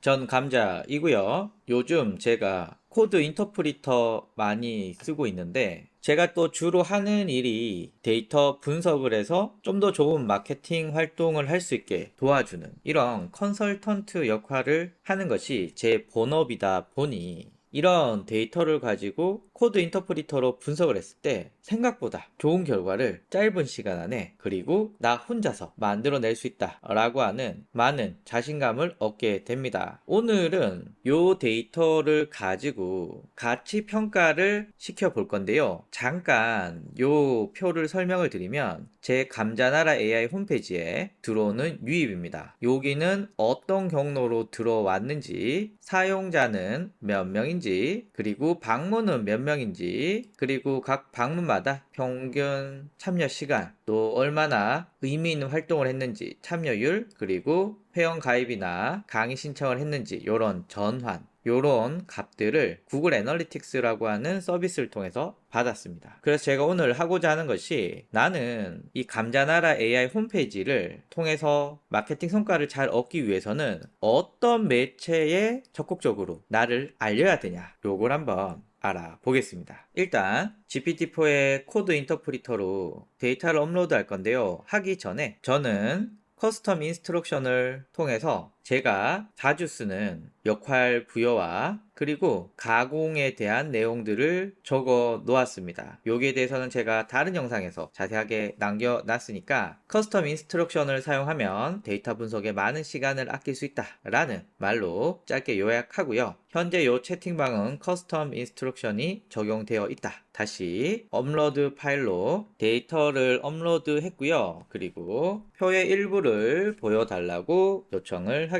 전 감자이고요. 요즘 제가 코드 인터프리터 많이 쓰고 있는데 제가 또 주로 하는 일이 데이터 분석을 해서 좀 더 좋은 마케팅 활동을 할 수 있게 도와주는 이런 컨설턴트 역할을 하는 것이 제 본업이다 보니 이런 데이터를 가지고 코드 인터프리터로 분석을 했을 때 생각보다 좋은 결과를 짧은 시간 안에 그리고 나 혼자서 만들어낼 수 있다 라고 하는 많은 자신감을 얻게 됩니다. 오늘은 요 데이터를 가지고 가치 평가를 시켜 볼 건데요. 잠깐 요 표를 설명을 드리면 제 감자나라 AI 홈페이지에 들어오는 유입입니다. 여기는 어떤 경로로 들어왔는지 사용자는 몇 명인지 그리고 방문은 몇명 인지 그리고 각 방문마다 평균 참여 시간 또 얼마나 의미 있는 활동을 했는지 참여율 그리고 회원 가입이나 강의 신청을 했는지 이런 전환 요런 값들을 구글 애널리틱스라고 하는 서비스를 통해서 받았습니다. 그래서 제가 오늘 하고자 하는 것이 나는 이 감자나라 AI 홈페이지를 통해서 마케팅 성과를 잘 얻기 위해서는 어떤 매체에 적극적으로 나를 알려야 되냐 요걸 한번 알아보겠습니다. 일단 GPT-4의 코드 인터프리터로 데이터를 업로드 할 건데요. 하기 전에 저는 커스텀 인스트럭션을 통해서 제가 자주 쓰는 역할 부여와 그리고 가공에 대한 내용들을 적어 놓았습니다. 여기에 대해서는 제가 다른 영상에서 자세하게 남겨 놨으니까 커스텀 인스트럭션을 사용하면 데이터 분석에 많은 시간을 아낄 수 있다 라는 말로 짧게 요약하고요. 현재 이 채팅방은 커스텀 인스트럭션이 적용되어 있다. 다시 업로드 파일로 데이터를 업로드 했고요. 그리고 표의 일부를 보여달라고 요청을 하겠습니다.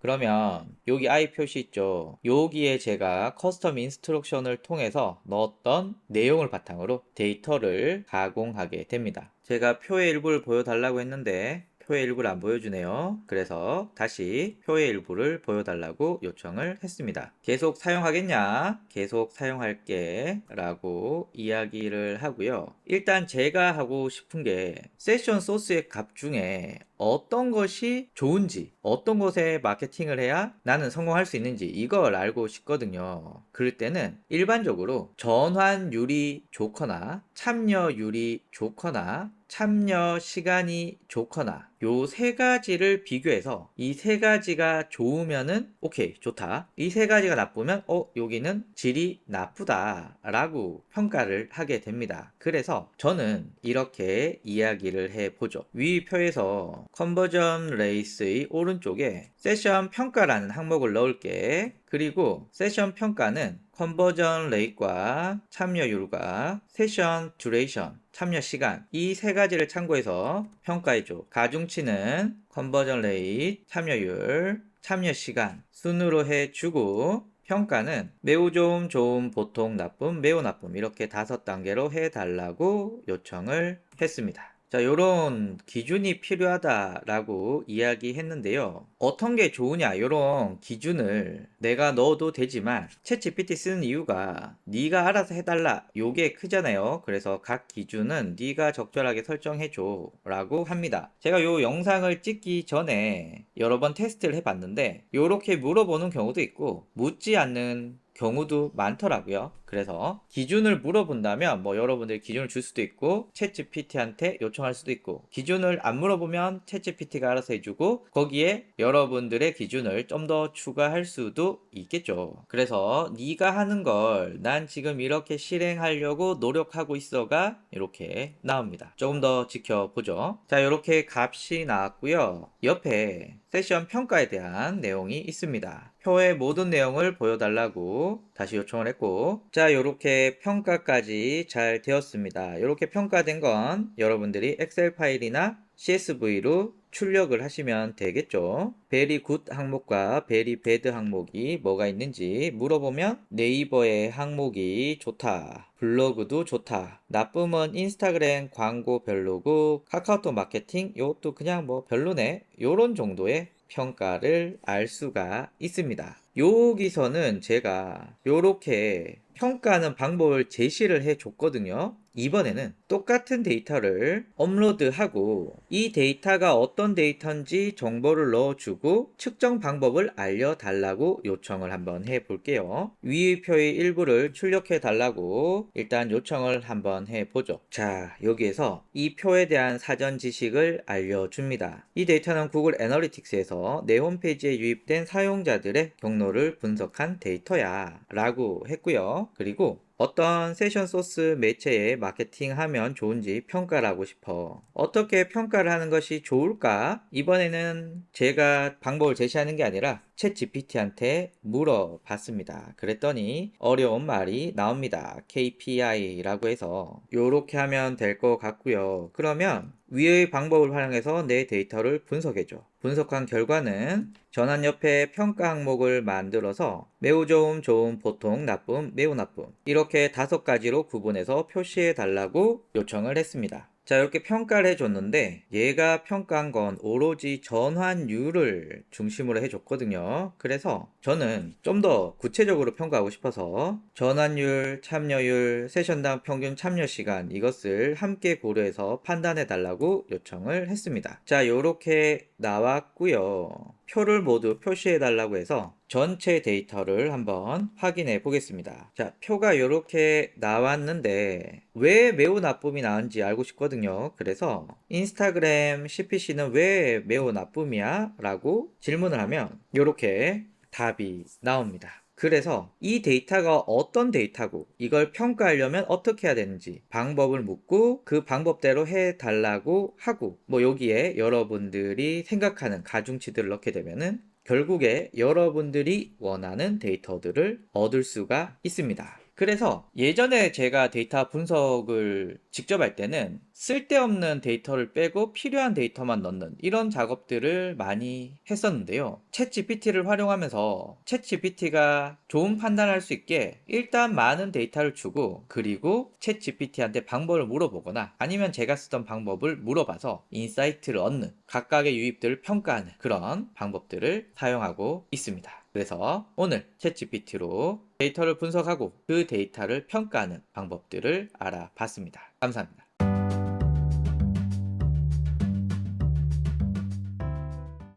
그러면 여기 i 표시 있죠. 여기에 제가 커스텀 인스트럭션을 통해서 넣었던 내용을 바탕으로 데이터를 가공하게 됩니다. 제가 표의 일부를 보여달라고 했는데 표의 일부를 안 보여주네요. 그래서 다시 표의 일부를 보여달라고 요청을 했습니다. 계속 사용하겠냐? 계속 사용할게. 라고 이야기를 하고요. 일단 제가 하고 싶은 게 세션 소스의 값 중에 어떤 것이 좋은지, 어떤 것에 마케팅을 해야 나는 성공할 수 있는지 이걸 알고 싶거든요. 그럴 때는 일반적으로 전환율이 좋거나 참여율이 좋거나 참여 시간이 좋거나 요 세 가지를 비교해서 이 세 가지가 좋으면은 오케이 좋다. 이 세 가지가 나쁘면 어 여기는 질이 나쁘다 라고 평가를 하게 됩니다. 그래서 저는 이렇게 이야기를 해 보죠. 위 표에서 컨버전 레이스의 오른쪽에 세션 평가라는 항목을 넣을게 그리고 세션 평가는 컨버전 레이트과 참여율과 세션 듀레이션 참여 시간 이 세 가지를 참고해서 평가해줘. 가중치는 컨버전 레이트, 참여율, 참여 시간 순으로 해주고 평가는 매우 좋음, 좋음, 보통, 나쁨, 매우 나쁨 이렇게 다섯 단계로 해달라고 요청을 했습니다. 자, 요런 기준이 필요하다라고 이야기했는데요. 어떤 게 좋으냐, 요런 기준을 내가 넣어도 되지만 챗 GPT 쓰는 이유가 네가 알아서 해달라. 요게 크잖아요. 그래서 각 기준은 네가 적절하게 설정해줘 라고 합니다. 제가 요 영상을 찍기 전에 여러 번 테스트를 해봤는데 요렇게 물어보는 경우도 있고 묻지 않는 경우도 많더라고요. 그래서 기준을 물어본다면 뭐 여러분들이 기준을 줄 수도 있고 챗GPT한테 요청할 수도 있고 기준을 안 물어보면 챗GPT가 알아서 해주고 거기에 여러분들의 기준을 좀 더 추가할 수도 있겠죠. 그래서 네가 하는 걸 난 지금 이렇게 실행하려고 노력하고 있어가 이렇게 나옵니다. 조금 더 지켜보죠. 자 이렇게 값이 나왔고요. 옆에 세션 평가에 대한 내용이 있습니다. 표의 모든 내용을 보여달라고 다시 요청을 했고 자 이렇게 평가까지 잘 되었습니다. 이렇게 평가된 건 여러분들이 엑셀 파일이나 CSV로 출력을 하시면 되겠죠. 베리 굿 항목과 베리 배드 항목이 뭐가 있는지 물어보면 네이버의 항목이 좋다. 블로그도 좋다. 나쁨은 인스타그램 광고 별로고 카카오톡 마케팅 이것도 그냥 뭐 별로네. 요런 정도의 평가를 알 수가 있습니다. 여기서는 제가 요렇게 평가하는 방법을 제시를 해 줬거든요. 이번에는 똑같은 데이터를 업로드하고 이 데이터가 어떤 데이터인지 정보를 넣어주고 측정 방법을 알려달라고 요청을 한번 해볼게요. 위의 표의 일부를 출력해 달라고 일단 요청을 한번 해보죠. 자, 여기에서 이 표에 대한 사전 지식을 알려줍니다. 이 데이터는 구글 애널리틱스에서 내 홈페이지에 유입된 사용자들의 경로를 분석한 데이터야 라고 했고요. 그리고 어떤 세션 소스 매체에 마케팅하면 좋은지 평가를 하고 싶어. 어떻게 평가를 하는 것이 좋을까? 이번에는 제가 방법을 제시하는 게 아니라 챗 GPT한테 물어봤습니다. 그랬더니 어려운 말이 나옵니다. KPI라고 해서 요렇게 하면 될 것 같고요. 그러면 위의 방법을 활용해서 내 데이터를 분석해줘. 분석한 결과는 전환 옆에 평가 항목을 만들어서 매우 좋음, 좋음, 보통, 나쁨, 매우 나쁨 이렇게 다섯 가지로 구분해서 표시해 달라고 요청을 했습니다. 자, 이렇게 평가를 해줬는데, 얘가 평가한 건 오로지 전환율을 중심으로 해줬거든요. 그래서 저는 좀 더 구체적으로 평가하고 싶어서 전환율, 참여율, 세션당 평균 참여 시간 이것을 함께 고려해서 판단해 달라고 요청을 했습니다. 자, 요렇게 나왔고요. 표를 모두 표시해 달라고 해서 전체 데이터를 한번 확인해 보겠습니다. 자, 표가 이렇게 나왔는데 왜 매우 나쁨이 나은지 알고 싶거든요. 그래서 인스타그램 CPC는 왜 매우 나쁨이야? 라고 질문을 하면 이렇게 답이 나옵니다. 그래서 이 데이터가 어떤 데이터고 이걸 평가하려면 어떻게 해야 되는지 방법을 묻고 그 방법대로 해 달라고 하고 뭐 여기에 여러분들이 생각하는 가중치들을 넣게 되면은 결국에 여러분들이 원하는 데이터들을 얻을 수가 있습니다. 그래서 예전에 제가 데이터 분석을 직접 할 때는 쓸데없는 데이터를 빼고 필요한 데이터만 넣는 이런 작업들을 많이 했었는데요. 챗 GPT를 활용하면서 챗 GPT가 좋은 판단할 수 있게 일단 많은 데이터를 주고 그리고 챗 GPT한테 방법을 물어보거나 아니면 제가 쓰던 방법을 물어봐서 인사이트를 얻는 각각의 유입들을 평가하는 그런 방법들을 사용하고 있습니다. 그래서 오늘 챗GPT로 데이터를 분석하고 그 데이터를 평가하는 방법들을 알아봤습니다. 감사합니다.